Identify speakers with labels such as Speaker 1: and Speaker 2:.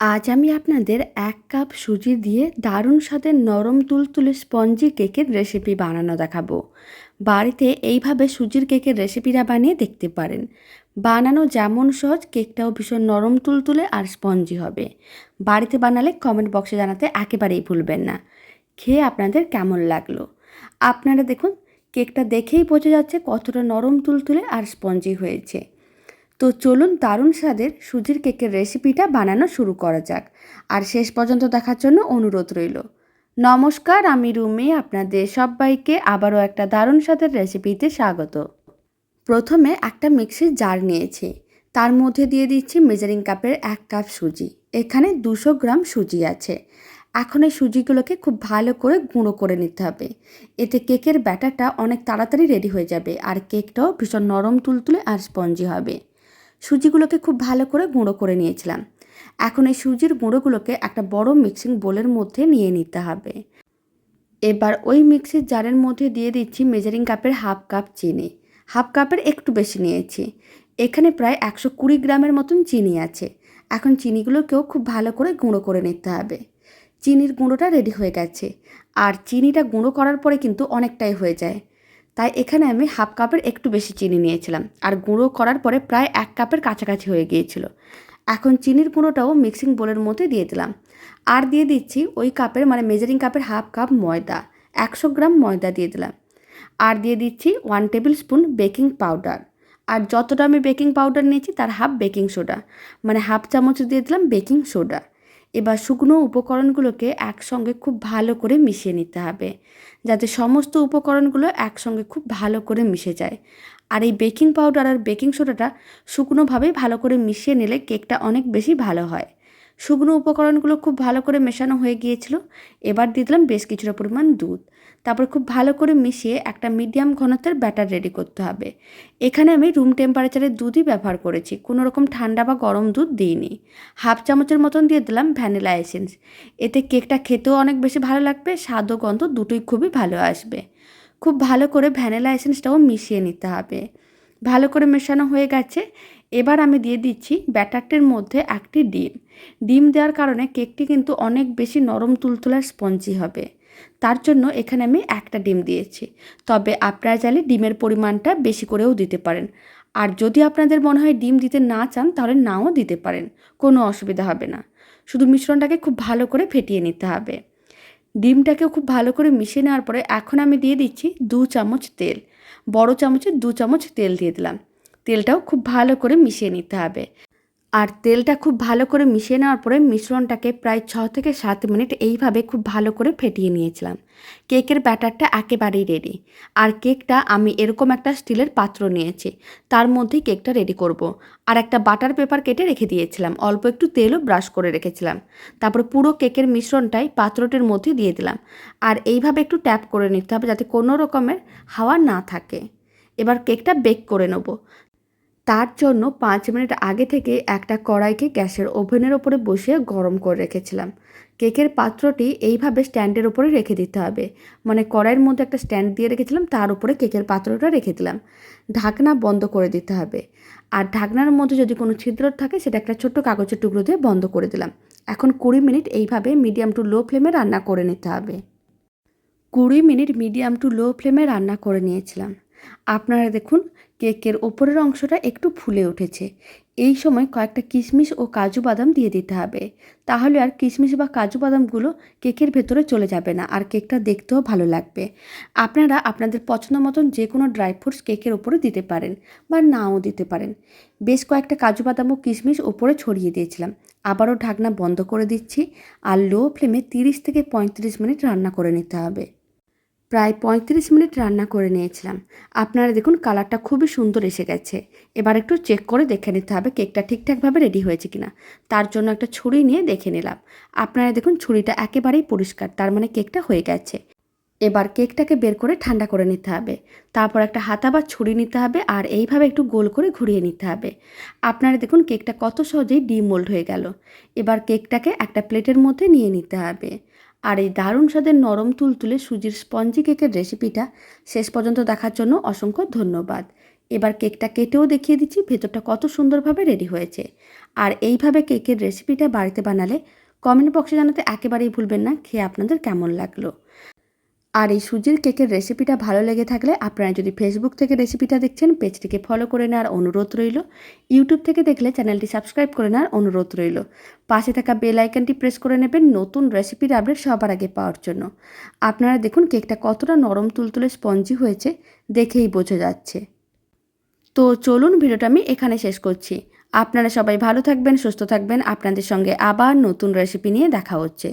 Speaker 1: আজ আমি আপনাদের এক কাপ সুজি দিয়ে দারুণ স্বাদের নরম তুলতুলে স্পঞ্জি কেকের রেসিপি বানানো দেখাবো। বাড়িতে এইভাবে সুজির কেকের রেসিপিটা বানিয়ে দেখতে পারেন। বানানো যেমন সহজ, কেকটাও ভীষণ নরম তুলতুলে আর স্পঞ্জি হবে। বাড়িতে বানালে কমেন্ট বক্সে জানাতে একেবারেই ভুলবেন না। খেয়ে আপনাদের কেমন লাগল? আপনারা দেখুন, কেকটা দেখেই বোঝা যাচ্ছে কতটা নরম তুলতুলে আর স্পঞ্জি হয়েছে। তো চলুন দারুণ স্বাদের সুজির কেকের রেসিপিটা বানানো শুরু করা যাক। আর শেষ পর্যন্ত দেখার জন্য অনুরোধ রইল। নমস্কার, আমি রুমি, আপনাদের সবাইকে আবারও একটা দারুণ স্বাদের রেসিপিতে স্বাগত। প্রথমে একটা মিক্সির জার নিয়েছি। তার মধ্যে দিয়ে দিচ্ছি মেজারিং কাপের এক কাপ সুজি। এখানে দুশো গ্রাম সুজি আছে। এখন এই সুজিগুলোকে খুব ভালো করে গুঁড়ো করে নিতে হবে। এতে কেকের ব্যাটারটা অনেক তাড়াতাড়ি রেডি হয়ে যাবে আর কেকটাও ভীষণ নরম তুলতুলে আর স্পঞ্জি হবে। সুজিগুলোকে খুব ভালো করে গুঁড়ো করে নিয়েছিলাম। এখন এই সুজির গুঁড়োগুলোকে একটা বড় মিক্সিং বোলের মধ্যে নিয়ে নিতে হবে। এবার ওই মিক্সির জারের মধ্যে দিয়ে দিচ্ছি মেজারিং কাপের হাফ কাপ চিনি। হাফ কাপের একটু বেশি নিয়েছি। এখানে প্রায় একশো কুড়ি গ্রামের মতন চিনি আছে। এখন চিনিগুলোকেও খুব ভালো করে গুঁড়ো করে নিতে হবে। চিনির গুঁড়োটা রেডি হয়ে গেছে। আর চিনিটা গুঁড়ো করার পরে কিন্তু অনেকটাই হয়ে যায়। তাই এখানে আমি হাফ কাপের একটু বেশি চিনি নিয়েছিলাম, আর গুঁড়ো করার পরে প্রায় এক কাপের কাছাকাছি হয়ে গিয়েছিল। এখন চিনির গুঁড়োটাও মিক্সিং বোলের মধ্যে দিয়ে দিলাম। আর দিয়ে দিচ্ছি ওই কাপের মানে মেজারিং কাপের হাফ কাপ ময়দা, একশো গ্রাম ময়দা দিয়ে দিলাম। আর দিয়ে দিচ্ছি one tablespoon baking powder. আর যতটা আমি বেকিং পাউডার নিয়েছি তার হাফ বেকিং সোডা মানে হাফ চামচ দিয়ে দিলাম বেকিং সোডা। এবার শুকনো উপকরণগুলোকে একসঙ্গে খুব ভালো করে মিশিয়ে নিতে হবে, যাতে সমস্ত উপকরণগুলো একসঙ্গে খুব ভালো করে মিশে যায়। আর এই বেকিং পাউডার আর বেকিং সোডাটা শুকনোভাবে ভালো করে মিশিয়ে নিলে কেকটা অনেক বেশি ভালো হয়। শুকনো উপকরণগুলো খুব ভালো করে মেশানো হয়ে গিয়েছিল। এবার দিয়ে দিলাম বেশ কিছুটা পরিমাণ দুধ। তারপর খুব ভালো করে মিশিয়ে একটা মিডিয়াম ঘনত্বের ব্যাটার রেডি করতে হবে। এখানে আমি রুম টেম্পারেচারের দুধই ব্যবহার করেছি। কোনো রকম ঠান্ডা বা গরম দুধ দিইনি। হাফ চামচের মতন দিয়ে দিলাম ভ্যানিলা এসেন্স। এতে কেকটা খেতেও অনেক বেশি ভালো লাগবে স্বাদ ও গন্ধ দুটোই খুবই ভালো আসবে। খুব ভালো করে ভ্যানিলা এসেন্সটাও মিশিয়ে নিতে হবে। ভালো করে মেশানো হয়ে গেছে। এবার আমি দিয়ে দিচ্ছি ব্যাটারটির মধ্যে একটি ডিম। ডিম দেওয়ার কারণে কেকটি কিন্তু অনেক বেশি নরম তুলতুলার স্পঞ্জি হবে। তার জন্য এখানে আমি একটা ডিম দিয়েছি। তবে আপনারা চাইলে ডিমের পরিমাণটা বেশি করেও দিতে পারেন। আর যদি আপনাদের মনে হয় ডিম দিতে না চান, তাহলে নাও দিতে পারেন। কোনো অসুবিধা হবে না। শুধু মিশ্রণটাকে খুব ভালো করে ফেটিয়ে নিতে হবে। ডিমটাকেও খুব ভালো করে মিশিয়ে নেওয়ার পরে এখন আমি দিয়ে দিচ্ছি দু চামচ তেল। বড় চামচে দু চামচ তেল দিয়ে দিলাম। তেলটাও খুব ভালো করে মিশিয়ে নিতে হবে। আর তেলটা খুব ভালো করে মিশিয়ে নেওয়ার পরে মিশ্রণটাকে প্রায় ছ থেকে সাত মিনিট এইভাবে খুব ভালো করে ফেটিয়ে নিয়েছিলাম। কেকের ব্যাটারটা একেবারেই রেডি আর কেকটা আমি এরকম একটা স্টিলের পাত্র নিয়েছি, তার মধ্যেই কেকটা রেডি করব। আর একটা বাটার পেপার কেটে রেখে দিয়েছিলাম, অল্প একটু তেলও ব্রাশ করে রেখেছিলাম। তারপর পুরো কেকের মিশ্রণটাই পাত্রটির মধ্যে দিয়ে দিলাম। আর এইভাবে একটু ট্যাপ করে নিতে হবে যাতে কোনো রকমের হাওয়া না থাকে। এবার কেকটা বেক করে নেব। তার জন্য পাঁচ মিনিট আগে থেকে একটা কড়াইকে গ্যাসের ওভেনের ওপরে বসিয়ে গরম করে রেখেছিলাম। কেকের পাত্রটি এইভাবে স্ট্যান্ডের ওপরে রেখে দিতে হবে। মানে কড়াইয়ের মধ্যে একটা স্ট্যান্ড দিয়ে রেখেছিলাম, তার উপরে কেকের পাত্রটা রেখে দিলাম। ঢাকনা বন্ধ করে দিতে হবে। আর ঢাকনার মধ্যে যদি কোনো ছিদ্র থাকে, সেটা একটা ছোট্ট কাগজের টুকরো দিয়ে বন্ধ করে দিলাম। এখন কুড়ি মিনিট এইভাবে মিডিয়াম টু লো ফ্লেমে রান্না করে নিতে হবে। কুড়ি মিনিট মিডিয়াম টু লো ফ্লেমে রান্না করে নিয়েছিলাম। আপনারা দেখুন, কেকের ওপরের অংশটা একটু ফুলে উঠেছে। এই সময় কয়েকটা কিশমিশ ও কাজু বাদাম দিয়ে দিতে হবে। তাহলে আর কিশমিশ বা কাজু বাদামগুলো কেকের ভেতরে চলে যাবে না আর কেকটা দেখতেও ভালো লাগবে। আপনারা আপনাদের পছন্দ মতন যে কোনো ড্রাই ফ্রুটস কেকের ওপরে দিতে পারেন বা নাও দিতে পারেন। বেশ কয়েকটা কাজু বাদাম ও কিশমিশ ওপরে ছড়িয়ে দিয়েছিলাম। আবারও ঢাকনা বন্ধ করে দিচ্ছি। আর লো ফ্লেমে তিরিশ থেকে পঁয়ত্রিশ মিনিট রান্না করে নিতে হবে। প্রায় পঁয়ত্রিশ মিনিট রান্না করে নিয়েছিলাম। আপনারা দেখুন কালারটা খুবই সুন্দর এসে গেছে। এবার একটু চেক করে দেখে নিতে হবে কেকটা ঠিকঠাকভাবে রেডি হয়েছে কিনা। তার জন্য একটা ছুরি নিয়ে দেখে নিলাম। আপনারা দেখুন ছুরিটা একেবারেই পরিষ্কার, তার মানে কেকটা হয়ে গেছে। এবার কেকটাকে বের করে ঠান্ডা করে নিতে হবে। তারপর একটা হাতা বা ছুরি নিতে হবে আর এইভাবে একটু গোল করে ঘুরিয়ে নিতে হবে। আপনারা দেখুন কেকটা কত সহজেই ডিমোল্ড হয়ে গেল। এবার কেকটাকে একটা প্লেটের মধ্যে নিয়ে নিতে হবে। আর এই দারুণ স্বাদের নরম তুলতুলে সুজির স্পঞ্জি কেকের রেসিপিটা শেষ পর্যন্ত দেখার জন্য অসংখ্য ধন্যবাদ। এবার কেকটা কেটেও দেখিয়ে দিচ্ছি, ভেতরটা কত সুন্দরভাবে রেডি হয়েছে। আর এইভাবে কেকের রেসিপিটা বাড়িতে বানালে কমেন্ট বক্সে জানাতে একেবারেই ভুলবেন না, খেয়ে আপনাদের কেমন লাগল? আর এই সুজির কেকের রেসিপিটা ভালো লেগে থাকলে আপনারা যদি ফেসবুক থেকে রেসিপিটা দেখছেন পেজটিকে ফলো করে নেওয়ার অনুরোধ রইল। ইউটিউব থেকে দেখলে চ্যানেলটি সাবস্ক্রাইব করে নেওয়ার অনুরোধ রইল। পাশে থাকা বেল আইকনটি প্রেস করে নেবেন নতুন রেসিপির আপডেট সবার আগে পাওয়ার জন্য। আপনারা দেখুন কেকটা কতটা নরম তুলতুলে স্পঞ্জি হয়েছে, দেখেই বোঝা যাচ্ছে। তো চলুন ভিডিওটা আমি এখানে শেষ করছি। আপনারা সবাই ভালো থাকবেন, সুস্থ থাকবেন। আপনাদের সঙ্গে আবার নতুন রেসিপি নিয়ে দেখা হচ্ছে।